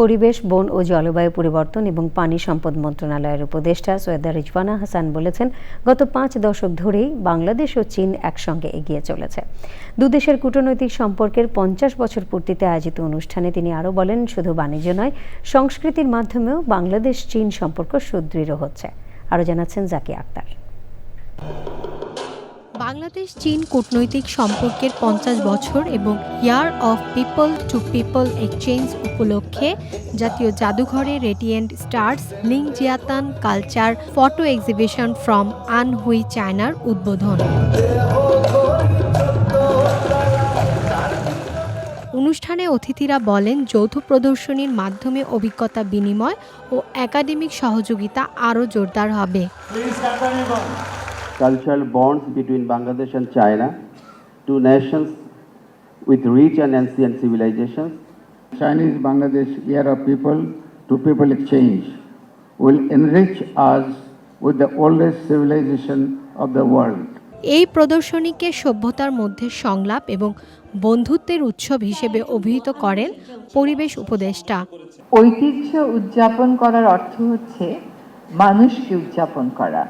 পরিবেশ, বন ও জলবায়ু পরিবর্তন এবং পানি সম্পদ মন্ত্রণালয়ের উপদেষ্টা সৈয়দা রিজওয়ানা হাসান বলেছেন, গত পাঁচ দশক ধরেই বাংলাদেশ ও চীন একসঙ্গে এগিয়ে চলেছে। দুদেশের কূটনৈতিক সম্পর্কের পঞ্চাশ বছর পূর্তিতে আয়োজিত অনুষ্ঠানে তিনি আরও বলেন, শুধু বাণিজ্য নয়, সংস্কৃতির মাধ্যমেও বাংলাদেশ চীন সম্পর্ক সুদৃঢ় হচ্ছে। আরও জানাচ্ছেন জাকি আক্তার। বাংলাদেশ, চীন কূটনৈতিক সম্পর্কের পঞ্চাশ বছর এবং year of people to people exchange উপলক্ষে জাতীয় জাদুঘরে radiant stars Ling Jiatan culture photo exhibition from Anhui, চায়নার উদ্বোধন। অনুষ্ঠানে অতিথিরা বলেন, যৌথ প্রদর্শনীর মাধ্যমে অভিজ্ঞতা বিনিময় ও একাডেমিক সহযোগিতা আরও জোরদার হবে। Cultural bonds between Bangladesh and China, two nations with rich and ancient civilizations. Chinese Bangladesh of People to People Exchange will enrich us with the oldest civilization of the world. এই প্রদর্শনীকে সভ্যতার মধ্যে সংলাপ এবং বন্ধুত্বের উৎসব হিসেবে অভিহিত করেন পরিবেশ উপদেষ্টা ঐতিহ্য উদযাপন করার অর্থ হচ্ছে মানুষকে উদযাপন করা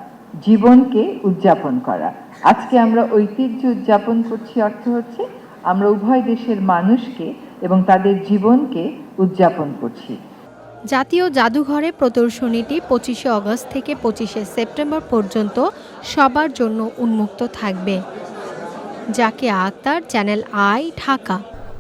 জীবনকে উদযাপন করা। আজকে আমরা ঐতিহ্য উদযাপন করছি, অর্থ হচ্ছে আমরা উভয় দেশের মানুষকে এবং তাদের জীবনকে উদযাপন করছি। জাতীয় জাদুঘরে প্রদর্শনীটি পঁচিশে অগস্ট থেকে পঁচিশে সেপ্টেম্বর পর্যন্ত সবার জন্য উন্মুক্ত থাকবে। জাকে আক্তার, চ্যানেল আই, ঢাকা।